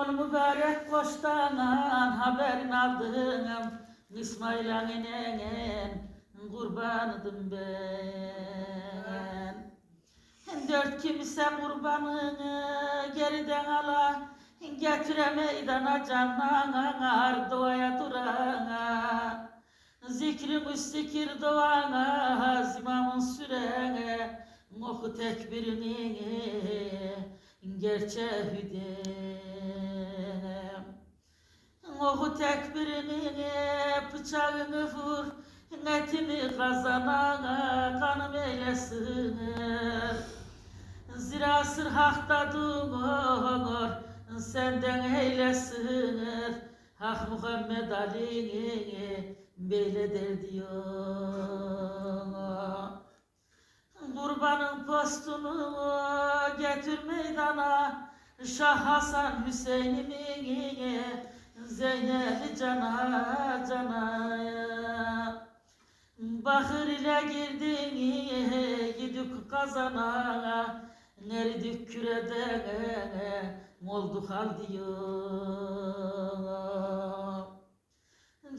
Mübarek koştanan haberin aldım İsmail Ağa'nın kurbanıdım ben. Dört kimse kurbanını geriden ala Getire meydana canlanar duaya durana. Zikrin üstikir duana zimamın sürene Oku tekbirini gerçeğüde Oku tekbirini bıçağını vur Netini kazanana kanım eylesin. Zira sır hakta durur Senden eylesin. Hak Muhammed Ali'ni beyledir diyor Kurbanın postunu getir meydana Şah Hasan Hüseyin'imi Zeynep cana cana. Bahır ile girdin gidip kazana. Nerdik kürede olduk hal diyor.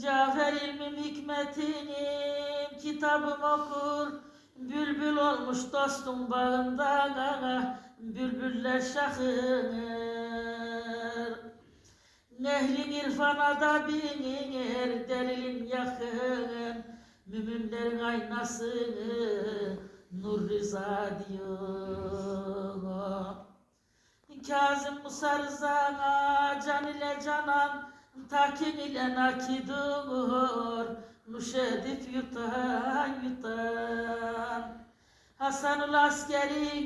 Cafer ilmim hikmetinim kitabım okur. Bülbül olmuş dostum bağında. Bülbüller şakır Nehlin irfana da binir delilin yakın. Müminlerin aynası Nur Rıza diyor. Kazım Musa Rıza'na can ile canan Takin ile nakidur Nuş edip yutan yutan Hasan'ın askeri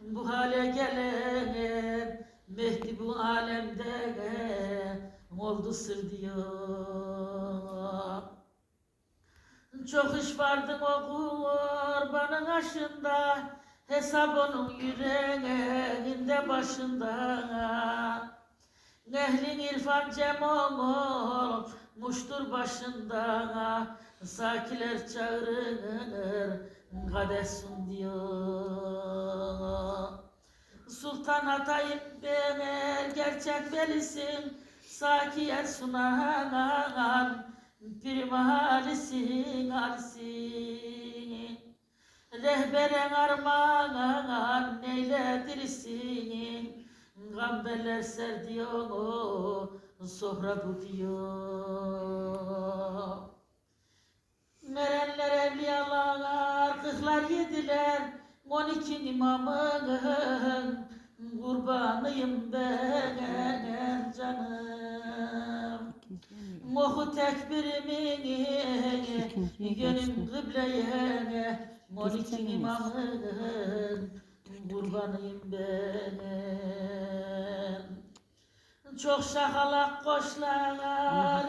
bu hale gelen oldu sır diyor çok iş vardı o kurbanın aşında Hesap onun yüreğinde başında. Nehlin irfan cem olmuştur başında Sakiler çağırır kadesun diyor Sultan Hatay'ın bener gerçek velisin Sakiye sunan bir mahalisin alisin Rehberen armağan neyledirsin Gamberler serdiyor Sofra bu diyor. Merenler evliyalar Kırklar yediler On iki imamın Kurbanıyım ben canım. Mohu tekbirimi Gönüm kıbleye On iki imamın Kurbanıyım ben çok şakalak koşlar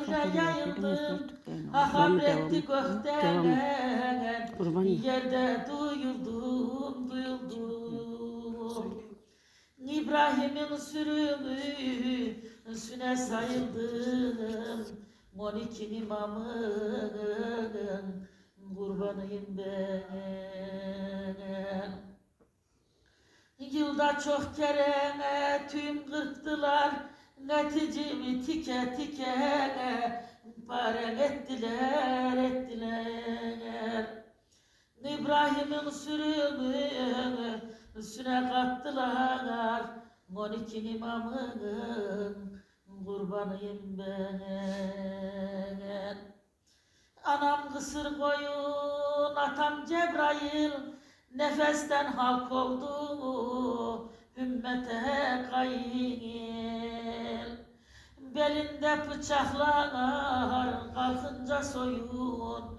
ile yayıldım. Ahabretti gökten Kurban. Yerde duyuldum, duyuldum İbrahim'in sürümü Süne sayıldım. On iki imamın Kurbanıyım ben Yılda çok kere tüm kırptılar Neticimi tike tike Parem ettiler ettiler. İbrahim'in sürümü Üstüne kattılar On iki imamın Kurbanıyım ben Anam kısır koyun Atam Cebrail. Nefesten halk oldu ümmete kayil Belinde bıçaklar kalkınca soyun.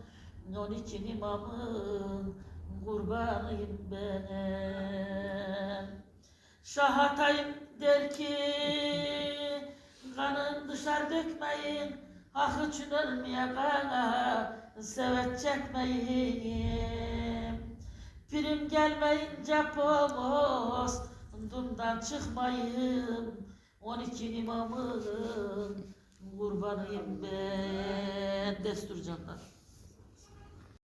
On iki imamın kurbanıyım ben Şahatayım der ki kanın dışarı dökmeyin. Hak için ölmeye kana sevet çekmeyin. Prim gelmeyince postumdan çıkmayayım On iki imamın kurbanıyım ben. Destur canlar